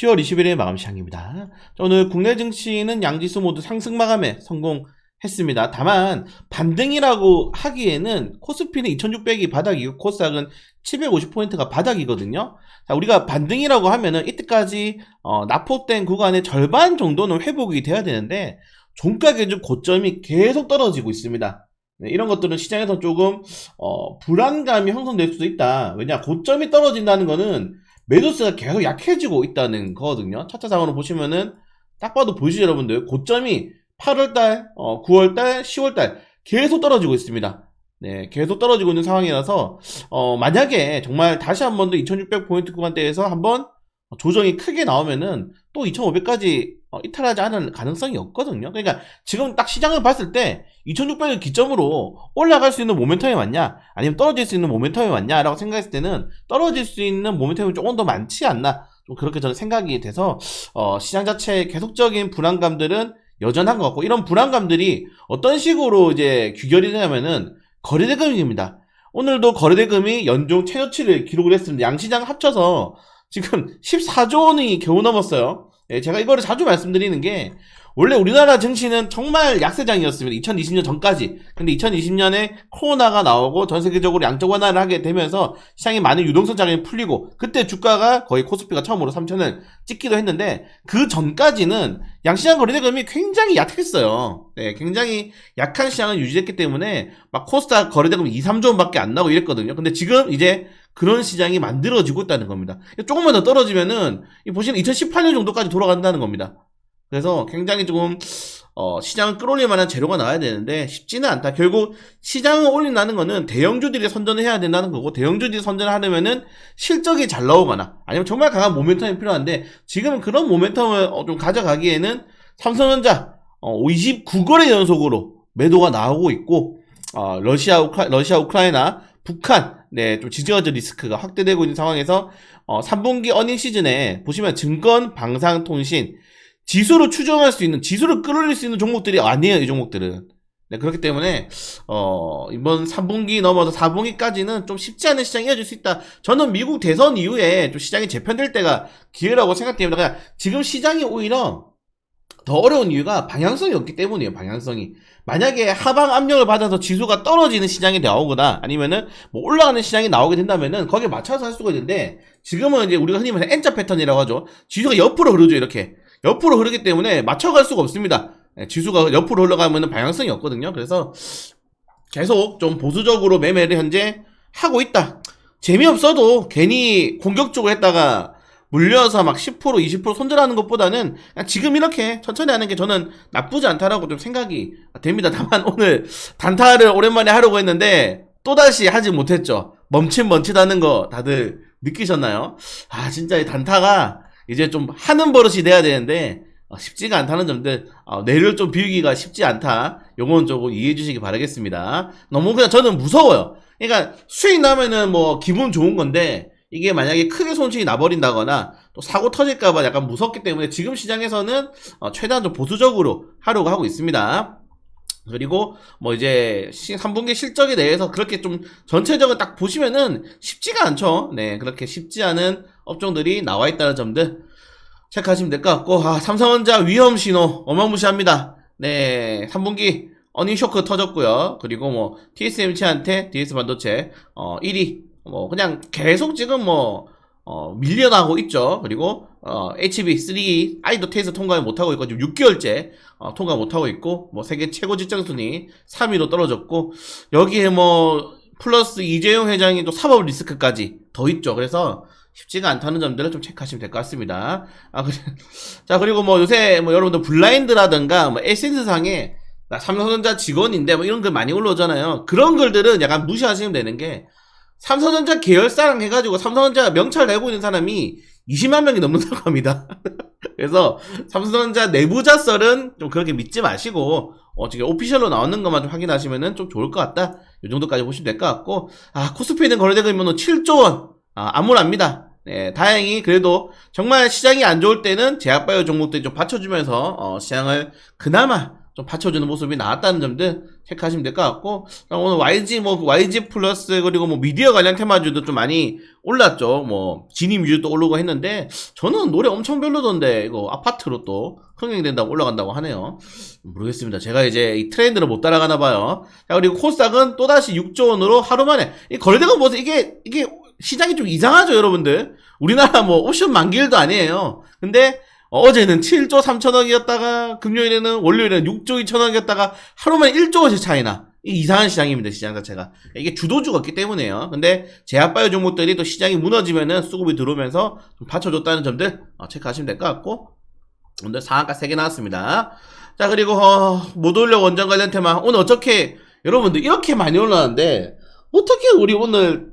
10월 20일의 마감 시장입니다. 자, 오늘 국내 증시는 양지수 모두 상승 마감에 성공했습니다. 다만 반등이라고 하기에는 코스피는 2600이 바닥이고 코스닥은 750포인트가 바닥이거든요. 자, 우리가 반등이라고 하면은 이때까지 어, 납폭된 구간의 절반 정도는 회복이 돼야 되는데 종가 기준 고점이 계속 떨어지고 있습니다. 네, 이런 것들은 시장에서 조금 어, 불안감이 형성될 수도 있다. 왜냐 고점이 떨어진다는 거는 매도세가 계속 약해지고 있다는 거거든요. 차트상으로 보시면은 딱 봐도 보이시죠 여러분들 고점이 8월달, 어, 9월달, 10월달 계속 떨어지고 있습니다. 네, 계속 떨어지고 있는 상황이라서 어, 만약에 정말 다시 한 번 더 2600 포인트 구간대에서 한번 조정이 크게 나오면은 또 2500까지 어, 이탈하지 않을 가능성이 없거든요. 그러니까 지금 딱 시장을 봤을 때 2600을 기점으로 올라갈 수 있는 모멘텀이 맞냐 아니면 떨어질 수 있는 모멘텀이 맞냐라고 생각했을 때는 떨어질 수 있는 모멘텀이 조금 더 많지 않나 좀 그렇게 저는 생각이 돼서 어, 시장 자체의 계속적인 불안감들은 여전한 것 같고 이런 불안감들이 어떤 식으로 이제 규결이 되냐면은 거래대금입니다. 오늘도 거래대금이 연중 최저치를 기록을 했습니다. 양시장 합쳐서 지금 14조 원이 겨우 넘었어요. 예, 제가 이거를 자주 말씀드리는 게 원래 우리나라 증시는 정말 약세장이었습니다. 2020년 전까지. 근데 2020년에 코로나가 나오고 전 세계적으로 양적 완화를 하게 되면서 시장에 많은 유동성 자금이 풀리고 그때 주가가 거의 코스피가 처음으로 3천을 찍기도 했는데 그 전까지는 양시장 거래대금이 굉장히 약했어요. 네, 굉장히 약한 시장을 유지했기 때문에 막 코스닥 거래대금 2, 3조 원밖에 안 나고 이랬거든요. 근데 지금 이제 그런 시장이 만들어지고 있다는 겁니다. 조금만 더 떨어지면은 이 보시는 2018년 정도까지 돌아간다는 겁니다. 그래서 굉장히 조금 어, 시장을 끌어올릴 만한 재료가 나와야 되는데 쉽지는 않다. 결국 시장을 올린다는 거는 대형주들이 선전을 해야 된다는 거고 대형주들이 선전을 하려면은 실적이 잘 나오거나 아니면 정말 강한 모멘텀이 필요한데 지금은 그런 모멘텀을 어, 좀 가져가기에는 삼성전자 어, 29거래 연속으로 매도가 나오고 있고 어, 러시아 우크라, 러시아 우크라이나 북한 네, 좀 지정학적 리스크가 확대되고 있는 상황에서 어, 3분기 어닝 시즌에 보시면 증권, 방산, 통신 지수를 추정할 수 있는 지수를 끌어올릴 수 있는 종목들이 아니에요, 이 종목들은. 네, 그렇기 때문에 어, 이번 3분기 넘어서 4분기까지는 좀 쉽지 않은 시장이 이어질 수 있다. 저는 미국 대선 이후에 좀 시장이 재편될 때가 기회라고 생각됩니다. 그냥 지금 시장이 오히려 더 어려운 이유가 방향성이 없기 때문이에요. 방향성이. 만약에 하방 압력을 받아서 지수가 떨어지는 시장이 나오거나 아니면은 뭐 올라가는 시장이 나오게 된다면은 거기에 맞춰서 할 수가 있는데 지금은 이제 우리가 흔히 말하는 N자 패턴이라고 하죠. 지수가 옆으로 흐르죠. 이렇게. 옆으로 흐르기 때문에 맞춰갈 수가 없습니다. 예, 지수가 옆으로 흘러가면 방향성이 없거든요. 그래서 계속 좀 보수적으로 매매를 현재 하고 있다. 재미없어도 괜히 공격적으로 했다가 물려서 막 10% 20% 손절하는 것보다는 지금 이렇게 천천히 하는 게 저는 나쁘지 않다라고 좀 생각이 됩니다. 다만 오늘 단타를 오랜만에 하려고 했는데 또다시 하지 못했죠. 멈칫 멈칫하는 거 다들 느끼셨나요? 아 진짜 이 단타가 이제 좀 하는 버릇이 돼야 되는데 어, 쉽지가 않다는 점들 어, 뇌를 좀 비우기가 쉽지 않다. 요건 조금 이해해 주시기 바라겠습니다. 너무 그냥 저는 무서워요. 그러니까 수익 나면은 뭐 기분 좋은 건데 이게 만약에 크게 손실이 나버린다거나 또 사고 터질까봐 약간 무섭기 때문에 지금 시장에서는 어, 최대한 좀 보수적으로 하려고 하고 있습니다. 그리고 뭐 이제 3분기 실적에 대해서 그렇게 좀 전체적으로 딱 보시면은 쉽지가 않죠. 네, 그렇게 쉽지 않은 업종들이 나와 있다는 점들 체크하시면 될 것 같고 아, 삼성전자 위험 신호 어마무시합니다. 네, 3분기 어닝 쇼크 터졌고요. 그리고 뭐 TSMC한테 DS 반도체 어 1위 뭐 그냥 계속 지금 뭐 어, 밀려나고 있죠. 그리고 어, HB3 아이도 테스트 통과를 못하고 있고 지금 6개월째 어, 통과 못하고 있고 뭐 세계 최고 직장 순위 3위로 떨어졌고 여기에 뭐 플러스 이재용 회장이 또 사법 리스크까지 더 있죠. 그래서 쉽지가 않다는 점들을 좀 체크하시면 될 것 같습니다. 아, 그, 자 그리고 뭐 요새 뭐 여러분들 블라인드라든가 뭐 에센스 상에 나 삼성전자 직원인데 뭐 이런 글 많이 올라오잖아요. 그런 글들은 약간 무시하시면 되는 게 삼성전자 계열사랑 해가지고 삼성전자 명찰 내고 있는 사람이 20만 명이 넘는다고 합니다. 그래서 삼성전자 내부자 썰은 좀 그렇게 믿지 마시고 어, 지금 오피셜로 나오는 것만 좀 확인하시면은 좀 좋을 것 같다. 이 정도까지 보시면 될 것 같고 아 코스피는 거래대금은 7조 원 아, 암울합니다. 네, 다행히 그래도 정말 시장이 안 좋을 때는 제약바이오 종목들이 좀 받쳐주면서 어, 시장을 그나마 좀 받쳐주는 모습이 나왔다는 점들 체크하시면 될 것 같고 오늘 YG 뭐 YG 플러스 그리고 뭐 미디어 관련 테마주도 좀 많이 올랐죠. 뭐 지니 뮤즈도 오르고 했는데 저는 노래 엄청 별로던데 이거 아파트로 또 흥행된다고 올라간다고 하네요. 모르겠습니다. 제가 이제 이 트렌드를 못 따라가나 봐요. 자 그리고 코스닥은 또 다시 6조 원으로 하루 만에 이 거래대가 뭐서 이게 이게 시장이 좀 이상하죠, 여러분들. 우리나라 뭐 오션 만길도 아니에요. 근데 어제는 7조 3천억이었다가 금요일에는 월요일에는 6조 2천억이었다가 하루만에 1조 원씩 차이나. 이 이상한 시장입니다 시장 자체가. 이게 주도주가 없기 때문에요. 근데 제약바이오 종목들이 또 시장이 무너지면은 수급이 들어오면서 좀 받쳐줬다는 점들 어, 체크하시면 될 것 같고. 오늘 상한가 3개 나왔습니다. 자 그리고 어, 모듈력 원전 관련 테마. 오늘 어떻게 여러분들 이렇게 많이 올라왔는데 어떻게 우리 오늘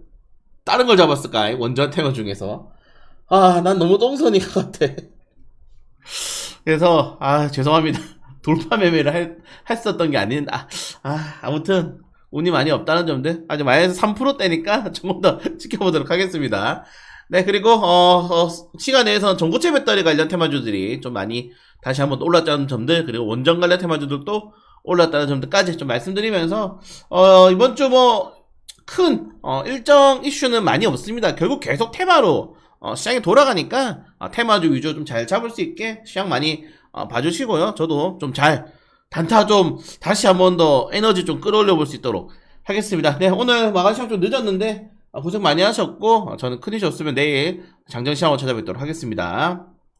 다른 걸 잡았을까 원전 테마 중에서. 아 난 너무 똥손이 같아 그래서 아 죄송합니다. 돌파 매매를 할, 했었던 게 아닌 아, 아 아 무튼 운이 많이 없다는 점들. 아주 마이너스 3%대니까 조금 더 지켜보도록 하겠습니다. 네 그리고 어, 어, 시간 내에서는 전고체 배터리 관련 테마주들이 좀 많이 다시 한번 올랐다는 점들 그리고 원전 관련 테마주들도 올랐다는 점들까지 좀 말씀드리면서 어, 이번 주 뭐큰 어, 일정 이슈는 많이 없습니다. 결국 계속 테마로 어, 시장이 돌아가니까 어, 테마주 위주 좀 잘 잡을 수 있게 시장 많이 어, 봐주시고요. 저도 좀 잘 단타 좀 다시 한 번 더 에너지 좀 끌어올려 볼 수 있도록 하겠습니다. 네 오늘 마감 시간 좀 늦었는데 어, 고생 많이 하셨고 어, 저는 큰일이 없으면 내일 장정 시장으로 찾아뵙도록 하겠습니다.